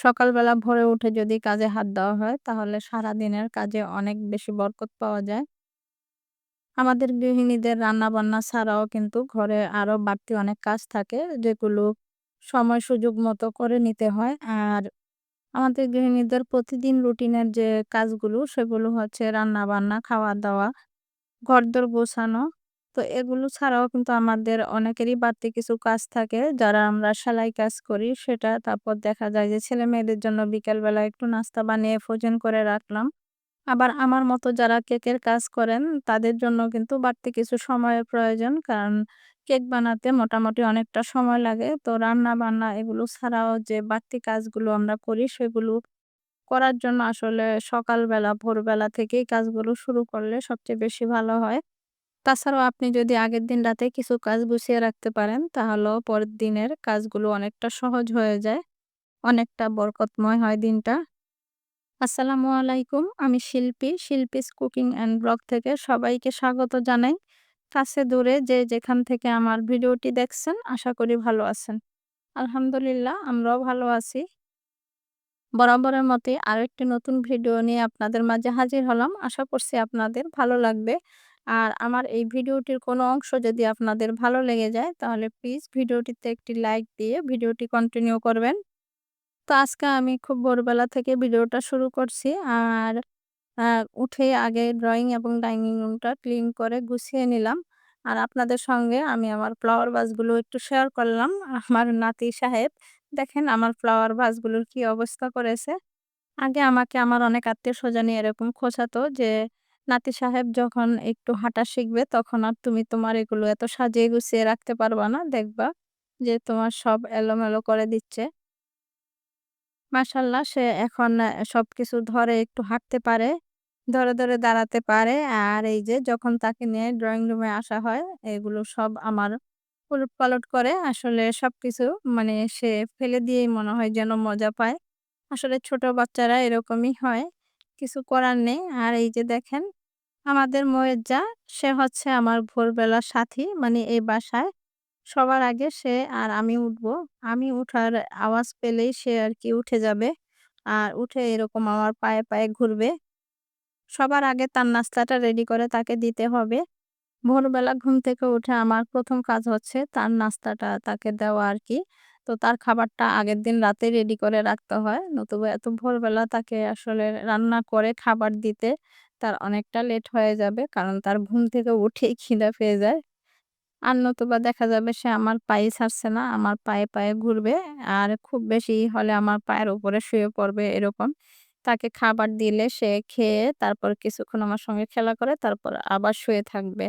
সকালবেলা ভোরে উঠে যদি কাজে হাত দেওয়া হয় তাহলে সারাদিনের কাজে অনেক বেশি বরকত পাওয়া যায়। আমাদের গৃহিণীদের রান্না-বান্না ছাড়াও কিন্তু ঘরে আরও বাড়তি অনেক কাজ থাকে যেগুলো সময় সুযোগ মতো করে নিতে হয়। আর আমাদের গৃহিণীদের প্রতিদিন রুটিনের যে কাজগুলো সেগুলো হচ্ছে রান্না-বান্না, খাওয়া-দাওয়া, ঘরদোর গোছানো। তো এগুলো ছাড়াও কিন্তু আমাদের অনেকেরই বাড়তি কিছু কাজ থাকে, যারা আমরা সেলাই কাজ করি সেটা। তারপর দেখা যায় যে ছেলে-মেয়েদের জন্য বিকেলবেলা একটু নাস্তা বানিয়ে ফ্রোজেন করে রাখলাম। আবার আমার মতো যারা কেকের কাজ করেন, তাদের জন্য কিন্তু বাড়তি কিছু সময়ের প্রয়োজন। কারণ কেক বানাতে মোটামুটি অনেকটা সময় লাগে। তো রান্না-বান্না এগুলো ছাড়াও যে বাড়তি কাজগুলো আমরা করি সেগুলো করার জন্য আসলে সকালবেলা, ভোরবেলা থেকেই কাজগুলো শুরু করলে সবচেয়ে বেশি ভালো হয়। তাছাড়াও আপনি যদি আগের দিন রাতে কিছু কাজ গুছিয়ে রাখতে পারেন তাহলেও পরের দিনের কাজগুলো অনেকটা সহজ হয়ে যায়। অনেকটা বরকতময় হয় দিনটা। আসসালামু আলাইকুম। আমি শিল্পী, শিল্পীস কুকিং অ্যান্ড ব্লগ থেকে সবাইকে স্বাগত জানাই। কাছে দূরে যে যেখান থেকে আমার ভিডিওটি দেখছেন আশা করি ভালো আছেন। আলহামদুলিল্লাহ আমরাও ভালো আছি। বরাবরের মতোই আরেকটি নতুন ভিডিও নিয়ে আপনাদের মাঝে হাজির হলাম। আশা করছি আপনাদের ভালো লাগবে। আর আমার এই ভিডিওটির কোনো অংশ যদি আপনাদের ভালো লেগে যায় তাহলে প্লিজ ভিডিওটিতে একটি লাইক দিয়ে ভিডিওটি কন্টিনিউ করবেন। তো আজকে আমি খুব ভোরবেলা থেকে ভিডিওটা শুরু করছি। আর উঠে আগে ড্রয়িং এবং ডাইনিং রুমটা ক্লিন করে গুছিয়ে নিলাম। আর আপনাদের সঙ্গে আমি আমার ফ্লাওয়ার ভাসগুলো একটু শেয়ার করলাম। আমার নাতি সাহেব দেখেন আমার ফ্লাওয়ার ভাসগুলোর কি অবস্থা করেছে। আগে আমাকে আমার অনেক আত্মীয়স্বজনই এরকম খোঁচাতো যে, "নাতি সাহেব যখন একটু হাঁটা শিখবে তখন আর তুমি তোমার এগুলো এত সাজিয়ে গুছিয়ে রাখতে পারবা না। দেখবা যে তোমার সব এলোমেলো করে দিচ্ছে।" মাশাআল্লাহ সে এখন আ সবকিছু ধরে একটু হাঁটতে পারে। ধরে, ধরে দাঁড়াতে পারে। আর এই যে যখন তাকে নিয়ে ড্রইং রুমে আসা হয় এগুলো সব আমার উলট পালট করে। আসলে সবকিছু মানে সে ফেলে দিয়েই মনে হয় যেন মজা পায়। আসলে ছোট বাচ্চারা এরকমই হয়। কিছু করার নেই। আর এই যে দেখেন আমাদের ময়েজ্জা সে হচ্ছে আমার ভোরবেলার সাথী মানে এই বাসায়। সবার আগে সে আর আমি উঠবো। আমি উঠার আওয়াজ পেলেই সে আর কি উঠে যাবে। আর উঠে এরকম আমার পায়ে, পায়ে ঘুরবে। সবার আগে তার নাস্তাটা রেডি করে তাকে দিতে হবে। ভোরবেলা ঘুম থেকে উঠে আমার প্রথম কাজ হচ্ছে তার নাস্তাটা তাকে দেওয়া আর কি তো তার খাবারটা আগের দিন রাতে রেডি করে রাখতে হয়। নতুবা এত ভোরবেলা তাকে আসলে রান্না করে খাবার দিতে তার অনেকটা লেট হয়ে যাবে। কারণ তার ঘুম থেকে উঠেই খিদা পেয়ে যায়। আর নতুবা দেখা যাবে সে আমার পায়ে ছাড়ছে না। আমার পায়ে, পায়ে ঘুরবে। আর খুব বেশি হলে আমার পায়ের উপরে শুয়ে পড়বে এরকম। তাকে খাবার দিলে সে খেয়ে তারপর কিছুক্ষণ আমার সঙ্গে খেলা করে তারপর আবার শুয়ে থাকবে।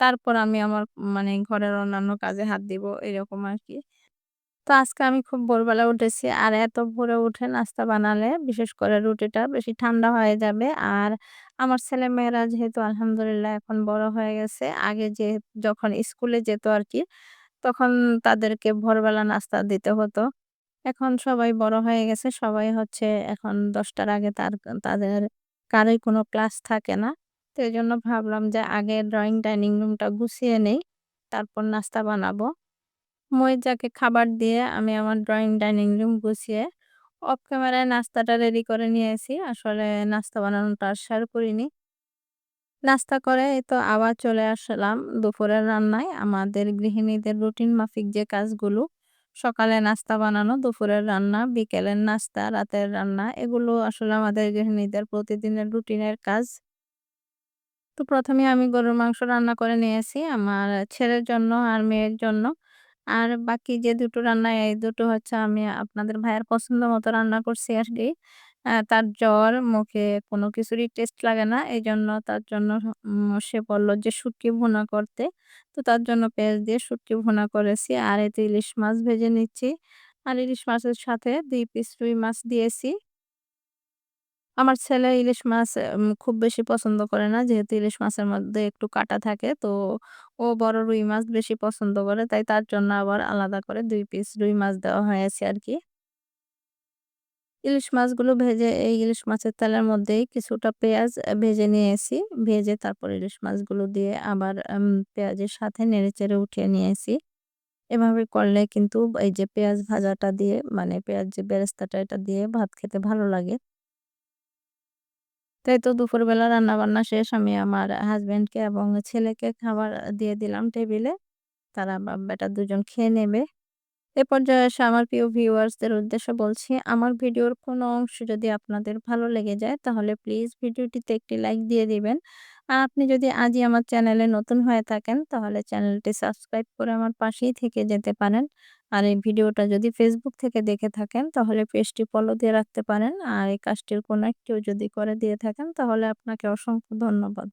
তারপর আমি আমার মানে ঘরের অন্যান্য কাজে হাত দিব এরকম আরকি। তো আজকে আমি খুব ভোরবেলা উঠেছি। আর এত ভোরে উঠে নাস্তা বানালে, বিশেষ করে রুটিটা বেশি ঠান্ডা হয়ে যাবে। আর আমার ছেলেমেয়েরা যেহেতু আলহামদুলিল্লাহ এখন বড় হয়ে গেছে। আগে যে যখন স্কুলে যেত আর কি তখন তাদেরকে ভোরবেলা নাস্তা দিতে হতো। এখন সবাই বড় হয়ে গেছে। সবাই হচ্ছে এখন দশটার আগে তার, তাদের কারোই কোনো ক্লাস থাকে না। তো এই জন্য ভাবলাম যে আগে ড্রয়িং ডাইনিং রুমটা গুছিয়ে নেই। তারপর নাস্তা বানাবো। মইজ্জাকে খাবার দিয়ে আমি আমার ড্রয়িং ডাইনিং রুম গুছিয়ে অফ ক্যামেরায় নাস্তাটা রেডি করে নিয়ে নিয়েছি। আসলে নাস্তা বানানোটা আর শেয়ার করিনি। নাস্তা করে এই তো আবার চলে আসলাম দুপুরের রান্নায়। আমাদের গৃহিণীদের রুটিন মাফিক যে কাজগুলো সকালে নাস্তা বানানো, দুপুরের রান্না, বিকেলের নাস্তা, রাতের রান্না এগুলো আসলে আমাদের গৃহিণীদের প্রতিদিনের রুটিনের কাজ। তো প্রথমে আমি গরুর মাংস রান্না করে নিয়েছি আমার ছেলের জন্য আর মেয়ের জন্য। আর বাকি যে দুটো রান্না এই দুটো হচ্ছে আমি আপনাদের ভাইয়ের পছন্দ মতো রান্না করছি আরকি। আ তার জ্বর, মুখে কোনো কিছুরই টেস্ট লাগে না। এই জন্য তার জন্য সে বলল যে শুটকি ভুনা করতে। তো তার জন্য পেঁয়াজ দিয়ে শুটকি ভুনা করেছি। আর এতে ইলিশ মাছ ভেজে নিচ্ছি। আর ইলিশ মাছের সাথে দুই পিস রুই মাছ দিয়েছি। আমার ছেলে ইলিশ মাছ খুব বেশি পছন্দ করে না। যেহেতু ইলিশ মাছের মধ্যে একটু কাঁটা থাকে। তো ও বড় রুই মাছ বেশি পছন্দ করে। তাই তার জন্য আবার আলাদা করে দুই পিস রুই মাছ দেওয়া হয়েছে আর কি ইলিশ মাছগুলো ভেজে, এই ইলিশ মাছের তেলের মধ্যেই কিছুটা পেঁয়াজ ভেজে নিয়েছি। ভেজে তারপর ইলিশ মাছগুলো দিয়ে আবার পেঁয়াজের সাথে নেড়েচেড়ে উঠিয়ে নিয়েছি। এভাবে করলে কিন্তু এই যে পেঁয়াজ ভাজাটা দিয়ে মানে পেঁয়াজ যে বেরেস্তাটা এটা দিয়ে ভাত খেতে ভালো লাগে। তাই তো দুপুরবেলা রান্নাবান্না শেষ। আমি আমার হাসব্যান্ডকে এবং ছেলেকে খাবার দিয়ে দিলাম টেবিলে। তারা বাপ-বেটা দুজন খেয়ে নেবে। এ পর্যায়ে এসে আমার প্রিয় ভিউয়ার্সদের উদ্দেশ্যে বলছি, আমার ভিডিওর কোনো অংশ যদি আপনাদের ভালো লেগে যায় তাহলে প্লিজ ভিডিওটিতে একটি লাইক দিয়ে দিবেন। আর আপনি যদি আজই আমার চ্যানেলে নতুন হয়ে থাকেন তাহলে চ্যানেলটি সাবস্ক্রাইব করে আমার পাশেই থেকে যেতে পারেন। আর এই ভিডিওটা যদি ফেসবুক থেকে দেখে থাকেন, তাহলে পেজটি ফলো দিয়ে রাখতে পারেন। আর এই কাজটির কোনো একটিও যদি করে দিয়ে থাকেন, তাহলে আপনাকে অসংখ্য ধন্যবাদ।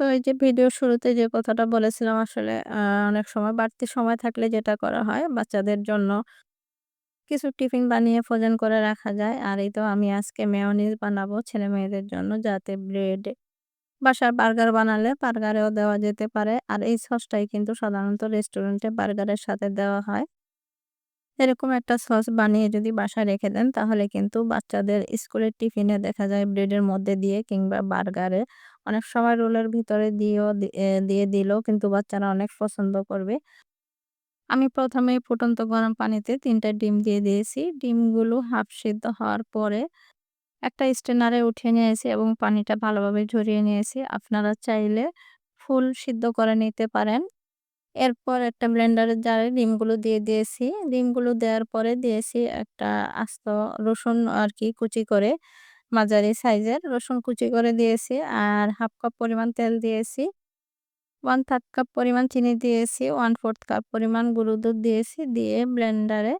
তো এই যে ভিডিওর শুরুতে যে কথাটা বলেছিলাম, আসলে অনেক সময় বাড়তি সময় থাকলে যেটা করা হয়, বাচ্চাদের জন্য কিছু টিফিন বানিয়ে ফোজন করে রাখা যায়। আর এই তো আমি আজকে মেয়োনিজ বানাবো ছেলে-মেয়েদের জন্য, যাতে ব্রেড বাসায় বার্গার বানালে বার্গারেও দেওয়া যেতে পারে। আর এই সসটাই কিন্তু সাধারণত রেস্টুরেন্টে বার্গারের সাথে দেওয়া হয়। এরকম একটা সস বানিয়ে যদি বাসায় রেখে দেন, তাহলে কিন্তু বাচ্চাদের স্কুলের টিফিনে দেখা যায় ব্রেডের মধ্যে দিয়ে কিংবা বার্গারে অনেক সময় রোলের ভিতরে দিয়েও দিয়ে দিলেও কিন্তু বাচ্চারা অনেক পছন্দ করবে। আমি ১ম এই ফুটন্ত গরম পানিতে ৩ টা ডিম দিয়ে দিয়েছি। ডিমগুলো হাফ সিদ্ধ হওয়ার পরে একটা স্ট্রেনারে উঠিয়ে নিয়েছি এবং পানিটা ভালোভাবে ঝরিয়ে নিয়েছি। আপনারা চাইলে ফুল সিদ্ধ করে নিতে পারেন। এরপর একটা ব্লেন্ডারের জারে ডিমগুলো দিয়ে দিয়েছি। ডিমগুলো দেওয়ার পরে দিয়েছি একটা আস্ত রসুন আর কি কুচি করে, মাঝারি সাইজের রসুন কুচি করে দিয়েছি। আর হাফ কাপ পরিমাণ তেল দিয়েছি। 1/3 কাপ পরিমাণ চিনি দিয়েছি। 1/4 কাপ পরিমাণ গুঁড়ো দুধ দিয়েছি। দিয়ে ব্লেন্ডারে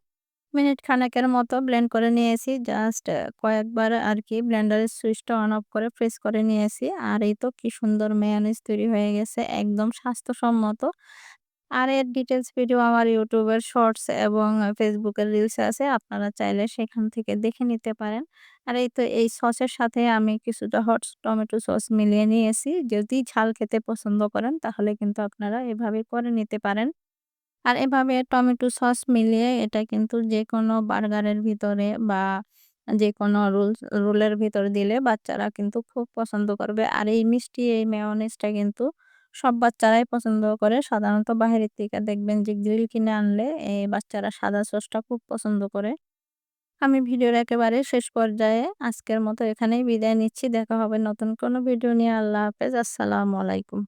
মিনিট খানেকের মতো ব্লেন্ড করে নিয়েছি। জাস্ট কয়েকবার আর কি ব্লেন্ডারের সুইচটা অন অফ করে প্রেস করে নিয়েছি। আর এই তো কি সুন্দর মেয়োনিজ তৈরি হয়ে গেছে। একদম স্বাস্থ্যসম্মত। আর এর ডিটেলস ভিডিও আমার ইউটিউবের শর্টস এবং ফেসবুকের রিলসে আছে। আপনারা চাইলে সেখান থেকে দেখে নিতে পারেন। আর এই তো এই সসের সাথে আমি কিছুটা হট টমেটো সস মিলিয়ে নিয়েছি। যদি ঝাল খেতে পছন্দ করেন, তাহলে কিন্তু আপনারা এভাবে করে নিতে পারেন। আর এভাবে টমেটো সস মিলিয়ে এটা কিন্তু যেকোনো বার্গারের ভিতরে বা যেকোনো রোলস রোলের ভিতরে দিলে বাচ্চারা কিন্তু খুব পছন্দ করবে। আর এই মিষ্টি, এই মেয়োনিজটা কিন্তু সব বাচ্চারাই পছন্দ করে। সাধারণত বাহিরের থেকে দেখবেন যে গ্রিল কিনে আনলে এই বাচ্চারা সাদা সসটা খুব পছন্দ করে। আমি ভিডিওর একেবারে শেষ পর্যায়ে আজকের মতো এখানেই বিদায় নিচ্ছি। দেখা হবে নতুন কোনো ভিডিও নিয়ে। আল্লাহ হাফেজ। আসসালামু আলাইকুম।